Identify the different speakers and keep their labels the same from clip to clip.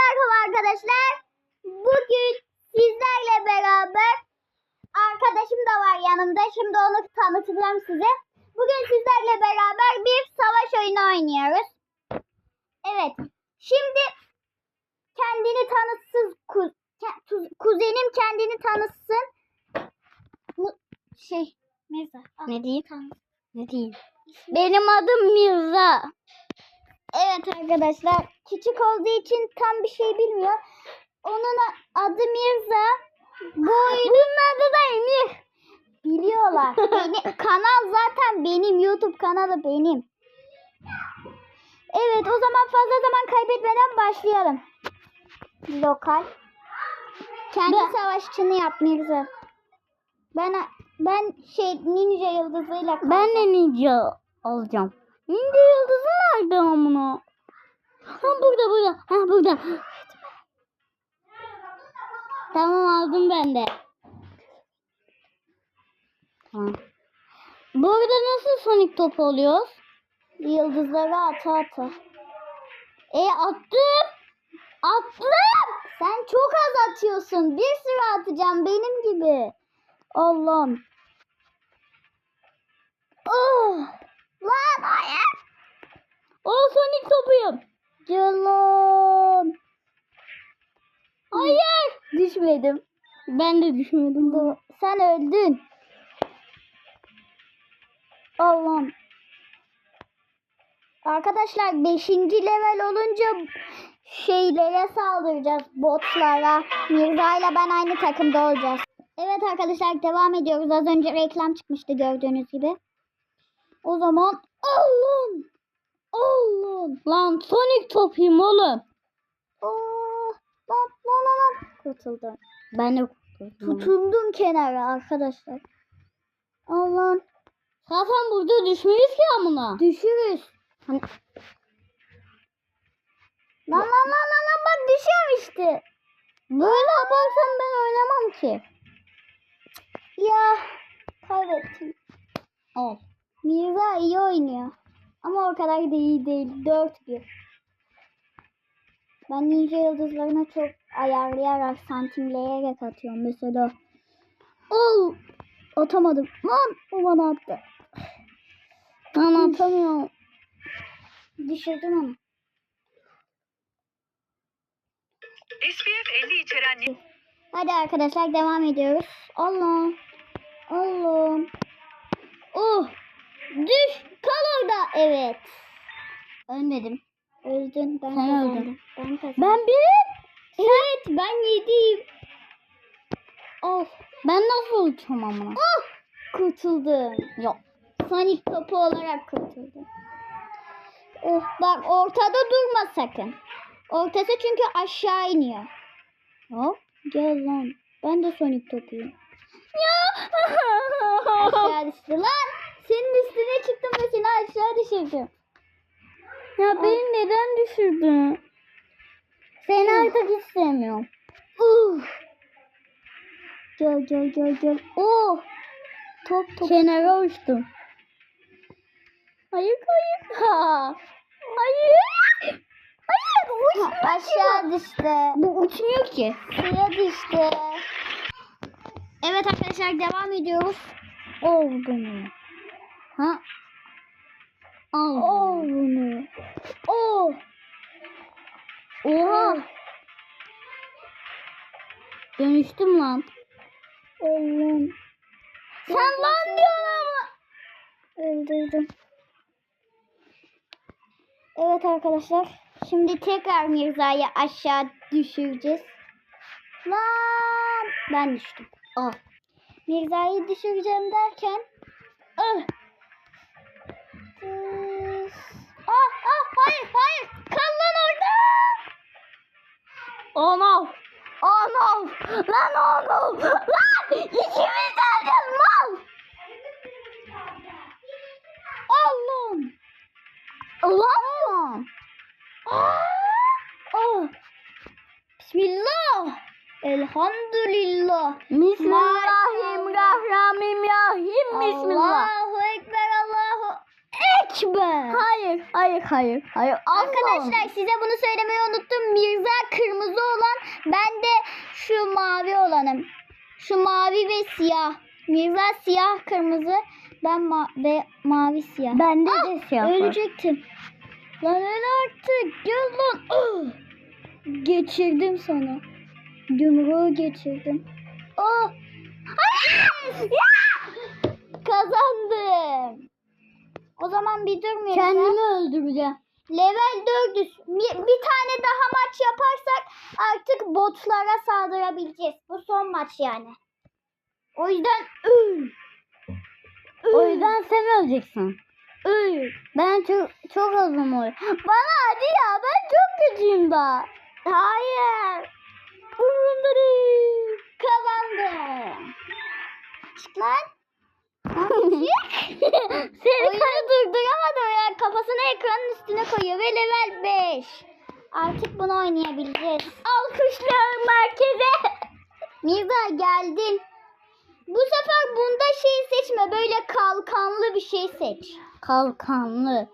Speaker 1: merhaba arkadaşlar. Bugün sizlerle beraber arkadaşım da var yanımda. Şimdi onu tanıtacağım size. Bugün sizlerle beraber bir savaş oyunu oynuyoruz. Evet. Şimdi kendini tanıtsın. ku- kuzenim kendini tanıtsın. Bu şey Mirza. al,
Speaker 2: Ne diyeyim? Ne diyeyim? Benim adım Mirza.
Speaker 1: Evet arkadaşlar. Küçük olduğu için tam bir şey bilmiyor. Onun adı Mirza. Bu oyunun adı da Emir. Biliyorlar. Beni, kanal zaten benim. YouTube kanalı benim. Evet o zaman fazla zaman kaybetmeden başlayalım. Lokal. Kendi
Speaker 2: Ben-
Speaker 1: savaşçını yap Mirza. Ben ben şey ninja yıldızıyla
Speaker 2: Ben de ninja alacağım. Ninja yıldızı nerede amına? Ha burada burada. Ha burada. Tamam aldım ben de. Tamam. Burada nasıl Sonic topu oluyoruz?
Speaker 1: Yıldızları ata ata.
Speaker 2: E attım. Attım.
Speaker 1: Sen çok az atıyorsun. Bir sürü atacağım benim gibi. Allah'ım. Oh. Lan hayır.
Speaker 2: O Sonic topuyum.
Speaker 1: Yalan.
Speaker 2: Hayır.
Speaker 1: Düşmedim.
Speaker 2: Ben de düşmedim.
Speaker 1: Bu- Sen öldün. Allah'ım. Arkadaşlar 5. level olunca şeylere saldıracağız botlara. Mirza ile ben aynı takımda olacağız. Evet arkadaşlar devam ediyoruz. Az önce reklam çıkmıştı gördüğünüz gibi. O zaman Allah'ım. Allah'ım.
Speaker 2: Lan Sonic topuyum oğlum.
Speaker 1: Oh, lan lan lan lan. Kurtuldum.
Speaker 2: Ben de kurtuldum.
Speaker 1: Tutundum kenara arkadaşlar. Allah'ım.
Speaker 2: Zaten burada düşmeyiz ki amına.
Speaker 1: Düşürüz.
Speaker 2: Hani
Speaker 1: Lan lan lan lan lan bak düşüyorum işte.
Speaker 2: böyle yaparsam ben oynamam ki.
Speaker 1: Ya kaybettim.
Speaker 2: Al.
Speaker 1: Mirza iyi oynuyor. Ama o kadar da iyi değil. 4-1. Ben ninja yıldızlarına çok ayarlayarak santimleyerek atıyorum. Mesela Ol atamadım. Lan o bana attı.
Speaker 2: Lan
Speaker 1: Atamıyorum. Düşürdüm onu.
Speaker 3: SPF 50 içeren
Speaker 1: Hadi arkadaşlar devam ediyoruz. Allah. Allah. Oh. Düş. Kal orada. Evet.
Speaker 2: Ölmedim.
Speaker 1: Öldün. Ben
Speaker 2: Sen
Speaker 1: kazandım.
Speaker 2: öldün.
Speaker 1: Ben kazandım.
Speaker 2: Ben birim.
Speaker 1: Evet ben yediyim.
Speaker 2: Of. Ben nasıl uçacağım amına?
Speaker 1: Oh. Kurtuldum.
Speaker 2: Yok.
Speaker 1: Sonic topu olarak kurtuldum. Oh bak ortada durma sakın. Ortası çünkü aşağı iniyor. Hop gel lan. Ben de Sonic topuyum.
Speaker 2: Ya.
Speaker 1: Aşağı düştü lan. Senin üstüne çıktım ve seni aşağı düşürdüm.
Speaker 2: ya beni neden düşürdün? Seni artık hiç sevmiyorum.
Speaker 1: Uh. Gel gel gel gel. Oh. Top top.
Speaker 2: Kenara uçtum. Hayır hayır. Ha. Hayır. Hayır uçmuyor.
Speaker 1: Aşağı düştü.
Speaker 2: Bu uçmuyor ki.
Speaker 1: Suya düştü. Evet arkadaşlar devam ediyoruz.
Speaker 2: Ol bunu. Ha? Al.
Speaker 1: Oh bunu. Oh.
Speaker 2: Oha. Dönüştüm lan.
Speaker 1: Allah'ım.
Speaker 2: Sen lan diyorsun ama.
Speaker 1: Öldürdüm. Evet arkadaşlar. Şimdi tekrar Mirza'yı aşağı düşüreceğiz. Lan ben düştüm.
Speaker 2: Al.
Speaker 1: Mirza'yı düşüreceğim derken ah. Hayır hayır kal lan orada.
Speaker 2: Oh no. Oh no. Lan oh no. Lan ikimiz de öleceğiz mal.
Speaker 1: Allah'ım.
Speaker 2: Lan.
Speaker 1: Oh. Bismillah. Elhamdülillah.
Speaker 2: Bismillahirrahmanirrahim. Bismillah. Hayır, hayır, hayır, hayır. Asla.
Speaker 1: Arkadaşlar size bunu söylemeyi unuttum. Mirza kırmızı olan ben de şu mavi olanım. Şu mavi ve siyah. Mirza siyah kırmızı ben ma ve mavi siyah.
Speaker 2: Bende
Speaker 1: Ah,
Speaker 2: de siyah var.
Speaker 1: Ölecektim. Lan öl artık. Gel lan. Ah! Geçirdim sana. Yumruğu geçirdim. Oh. Hayır. Ya! Kazandım. O zaman bir durmayalım.
Speaker 2: Kendimi öldüreceğim.
Speaker 1: Level 400. Bir, bir tane daha maç yaparsak artık botlara saldırabileceğiz. Bu son maç yani. O yüzden öl.
Speaker 2: O yüzden sen öleceksin.
Speaker 1: öl.
Speaker 2: Ben çok çok azım oy. Bana hadi ya ben çok kötüyüm daha.
Speaker 1: Hayır. Umurumda değil. Kazandım. Çık lan. Oyunu durduramadım ya. Kafasını ekranın üstüne koyuyor ve level 5. Artık bunu oynayabileceğiz.
Speaker 2: alkışlıyorum merkeze.
Speaker 1: Mirza geldin. Bu sefer bunda şey seçme. Böyle kalkanlı bir şey seç.
Speaker 2: Kalkanlı.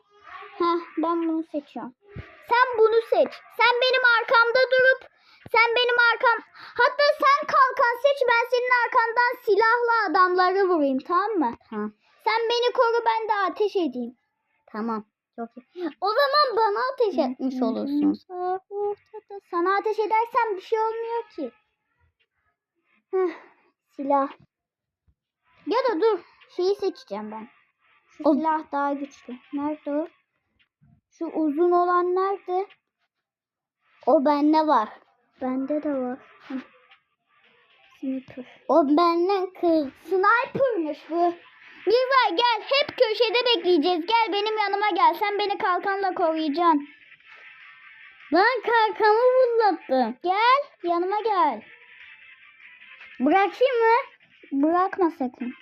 Speaker 1: Heh, ben bunu seçiyorum. Sen bunu seç. Sen benim arkamda durup sen benim arkam hatta sen kalkan seç ben senin arkandan silahlı adamları vurayım tamam mı?
Speaker 2: Tamam.
Speaker 1: Sen beni koru ben de ateş edeyim.
Speaker 2: Tamam. Çok iyi. O zaman bana ateş etmiş olursun.
Speaker 1: Sana ateş edersen bir şey olmuyor ki. Heh, silah. Ya da dur. Şeyi seçeceğim ben. Şu
Speaker 2: O-
Speaker 1: silah daha güçlü. Nerede o? Şu uzun olan nerede?
Speaker 2: O bende var.
Speaker 1: Bende de var. Heh. Sniper.
Speaker 2: O benden kız.
Speaker 1: Sniper'mış bu. Mirza gel. Hep köşede bekleyeceğiz. Gel benim yanıma gel. Sen beni kalkanla koruyacaksın.
Speaker 2: Ben kalkanı fırlattım.
Speaker 1: Gel. Yanıma gel.
Speaker 2: Bırakayım mı?
Speaker 1: Bırakma sakın.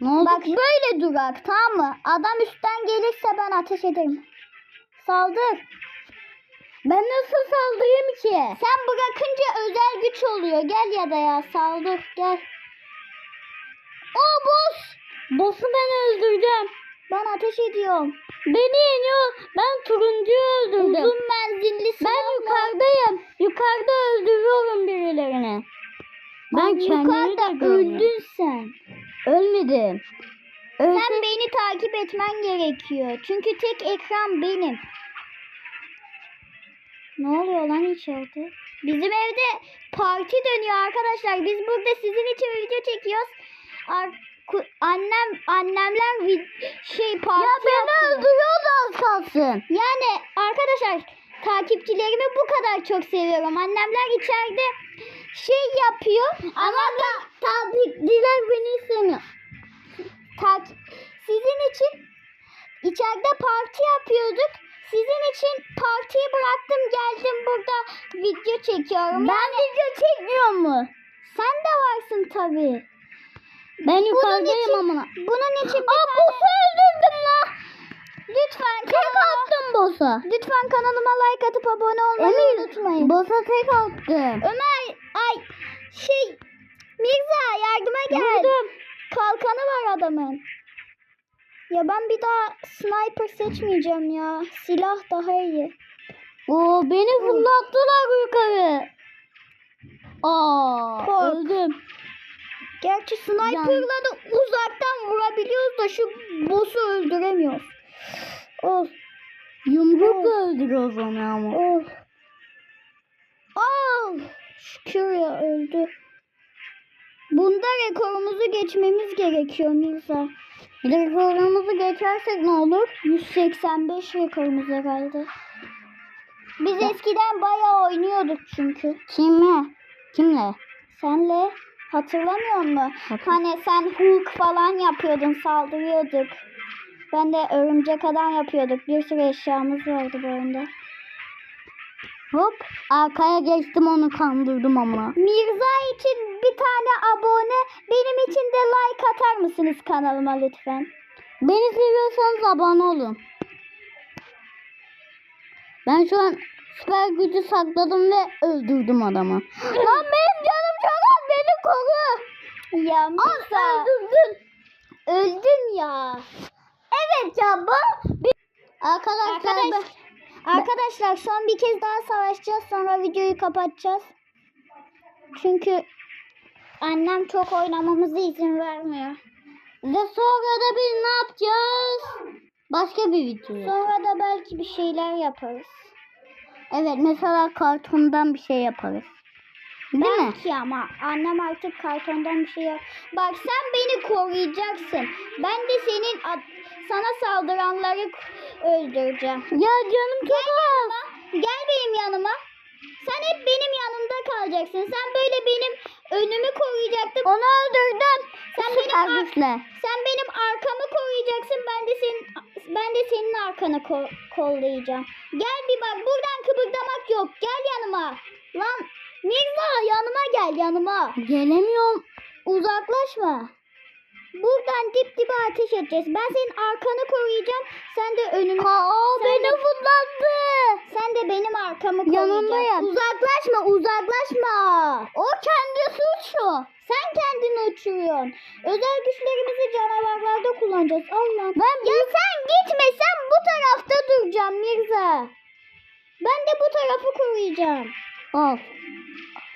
Speaker 2: Ne oldu?
Speaker 1: Bak böyle durak tamam mı? Adam üstten gelirse ben ateş ederim. Saldır.
Speaker 2: Ben nasıl saldırayım ki?
Speaker 1: Sen bırakınca özel güç oluyor. Gel ya da ya saldır gel. O boss.
Speaker 2: Boss'u ben öldürdüm.
Speaker 1: Ben ateş ediyorum.
Speaker 2: Beni yeniyor. Ben turuncuyu öldürdüm.
Speaker 1: Uzun menzilli
Speaker 2: Ben
Speaker 1: silahla-
Speaker 2: yukarıdayım. Yukarıda öldürüyorum birilerini. Ben kendimi
Speaker 1: yukarıda öldün sen.
Speaker 2: Ölmedim.
Speaker 1: Sen
Speaker 2: Ölse-
Speaker 1: beni takip etmen gerekiyor. Çünkü tek ekran benim. Ne oluyor lan içeride? Bizim evde parti dönüyor arkadaşlar. Biz burada sizin için video çekiyoruz. Ar- annem annemler şey parti
Speaker 2: Ya beni
Speaker 1: yapıyor.
Speaker 2: öldürüyordu az kalsın.
Speaker 1: Yani arkadaşlar takipçilerimi bu kadar çok seviyorum. Annemler içeride şey yapıyor ama da
Speaker 2: Tabrikçiler beni istemiyor.
Speaker 1: tak- sizin için içeride parti yapıyorduk. İçin partiyi bıraktım geldim burada video çekiyorum.
Speaker 2: Ben
Speaker 1: Yani
Speaker 2: video çekmiyor mu?
Speaker 1: sen de varsın tabii.
Speaker 2: Ben yukarıdayım amına.
Speaker 1: Bunun için bir
Speaker 2: Aa
Speaker 1: tane...
Speaker 2: boss'u öldürdüm la.
Speaker 1: Lütfen
Speaker 2: Tek
Speaker 1: kanalıma,
Speaker 2: attım boss'a.
Speaker 1: lütfen kanalıma like atıp abone olmayı
Speaker 2: Emir
Speaker 1: unutmayın.
Speaker 2: boss'a tek attım.
Speaker 1: Ömer ay şey Mirza yardıma gel.
Speaker 2: Vurdum.
Speaker 1: Kalkanı var adamın. Ya ben bir daha sniper seçmeyeceğim ya. Silah daha iyi.
Speaker 2: Oo beni fırlattılar yukarı. Aa
Speaker 1: Kork.
Speaker 2: öldüm.
Speaker 1: Gerçi sniper'la da uzaktan vurabiliyoruz da şu boss'u öldüremiyoruz. Of
Speaker 2: Yumrukla öldürüyoruz onu ama.
Speaker 1: of. Al. Şükür ya öldü. Bunda rekorumuzu geçmemiz gerekiyor Mirza.
Speaker 2: Rekorumuzu geçersek ne olur?
Speaker 1: 185 rekorumuz herhalde. Biz eskiden bayağı oynuyorduk çünkü.
Speaker 2: Kimle? Kimle?
Speaker 1: Senle hatırlamıyor musun?
Speaker 2: Hatır-
Speaker 1: Hani sen Hulk falan yapıyordun, saldırıyorduk. Ben de örümcek adam yapıyorduk. Bir sürü eşyamız vardı bu oyunda.
Speaker 2: Hop arkaya geçtim onu kandırdım ama.
Speaker 1: Mirza için bir tane abone, benim için de like atar mısınız kanalıma lütfen?
Speaker 2: Beni seviyorsanız abone olun. Ben şu an süper gücü sakladım ve öldürdüm adamı. Lan benim canım az beni koru.
Speaker 1: Ya Mirza,
Speaker 2: öldürdün.
Speaker 1: öldün ya.
Speaker 2: Evet ya bu Arkadaşlar,
Speaker 1: Arkadaş,
Speaker 2: ben-
Speaker 1: arkadaşlar son bir kez daha savaşacağız sonra videoyu kapatacağız. Çünkü annem çok oynamamıza izin vermiyor.
Speaker 2: ve sonra da biz ne yapacağız? Başka bir video.
Speaker 1: Sonra da belki bir şeyler yaparız.
Speaker 2: Evet mesela kartondan bir şey yaparız. Değil mi?
Speaker 1: Belki ama annem artık kartondan bir şey yap. Bak sen beni koruyacaksın. Ben de senin sana saldıranları öldüreceğim.
Speaker 2: Ya canım çok az.
Speaker 1: Gel benim yanıma. Sen hep benim yanımda kalacaksın. Sen böyle benim önümü koruyacaktın.
Speaker 2: Onu öldürdüm.
Speaker 1: Sen
Speaker 2: Süper
Speaker 1: benim
Speaker 2: güçle.
Speaker 1: sen benim arkamı koruyacaksın. Ben de senin ben de senin arkanı ko- kollayacağım. Gel bir bak. Buradan kıpırdamak yok. Gel yanıma. Lan Mirza yanıma gel yanıma.
Speaker 2: Gelemiyorum.
Speaker 1: Uzaklaşma. Buradan dip dibe ateş edeceğiz. Ben senin arkanı koruyacağım. Sen de önümü.
Speaker 2: Aa
Speaker 1: Sen
Speaker 2: beni fırlattı.
Speaker 1: Sen de benim arkamı
Speaker 2: Yanındayım.
Speaker 1: koruyacaksın. Uzaklaşma, uzaklaşma.
Speaker 2: O kendisi uçuyor.
Speaker 1: Sen kendini uçuruyorsun. Özel güçlerimizi canavarlarda kullanacağız. Allah.
Speaker 2: Ben
Speaker 1: ya sen gitme. Sen bu tarafta duracaksın Mirza. Ben de bu tarafı koruyacağım.
Speaker 2: Al.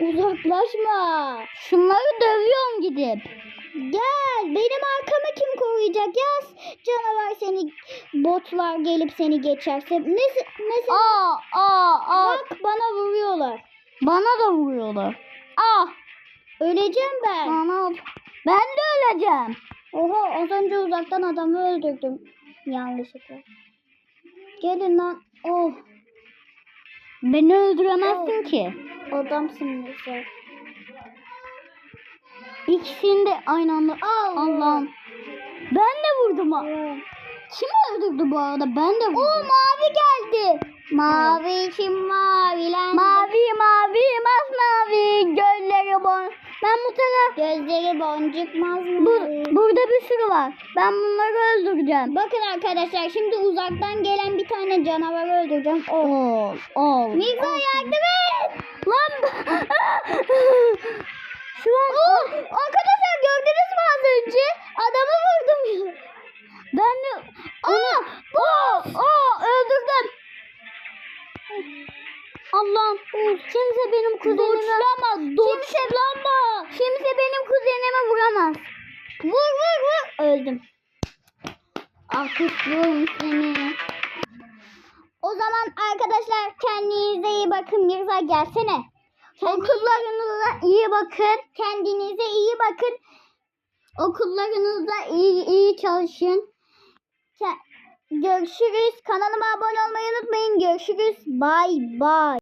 Speaker 1: Uzaklaşma.
Speaker 2: Şunları dövüyorum gidip.
Speaker 1: Gel. Benim arkamı kim koruyacak? Yaz. Canavar seni botlar gelip seni geçerse. Ne, mesela
Speaker 2: Aa aa aa.
Speaker 1: bak bana vuruyorlar.
Speaker 2: Bana da vuruyorlar. Ah.
Speaker 1: Öleceğim ben.
Speaker 2: Bana. Ben de öleceğim.
Speaker 1: Oha az önce uzaktan adamı öldürdüm. Yanlışlıkla. Gelin lan. Oh
Speaker 2: Beni öldüremezsin
Speaker 1: Oh.
Speaker 2: ki.
Speaker 1: adamsın sen.
Speaker 2: İkisini de aynı anda.
Speaker 1: Allah.
Speaker 2: Allah'ım. Ben de vurdum. ha. Kim öldürdü bu arada? Ben de vurdum.
Speaker 1: Oo mavi geldi. Mavi için mavilen.
Speaker 2: Mavi mavi masmavi gölleri bon. Ben taraf.
Speaker 1: Gözleri boncuk mazmavi.
Speaker 2: Bu, burada bir sürü var. Ben bunları öldüreceğim.
Speaker 1: Bakın arkadaşlar şimdi uzaktan gelen bir tane canavarı öldüreceğim. Oh.
Speaker 2: Ol, ol.
Speaker 1: Mirza yardım et.
Speaker 2: Lan. Şu an
Speaker 1: Oh, arkadaşlar gördünüz mü az önce? Adamı vurdum.
Speaker 2: ben de Aa, o, o öldürdüm. Allah'ım kimse benim kuzenime
Speaker 1: Doçlama, doçlama.
Speaker 2: kimse benim kuzenime vuramaz.
Speaker 1: Vur vur vur. Öldüm.
Speaker 2: Alkışlıyorum seni.
Speaker 1: O zaman arkadaşlar kendinize iyi bakın. Mirza gelsene.
Speaker 2: Okullarınıza iyi bakın.
Speaker 1: Kendinize iyi bakın.
Speaker 2: Okullarınızda iyi iyi çalışın.
Speaker 1: Görüşürüz. Kanalıma abone olmayı unutmayın. Görüşürüz. Bay bay.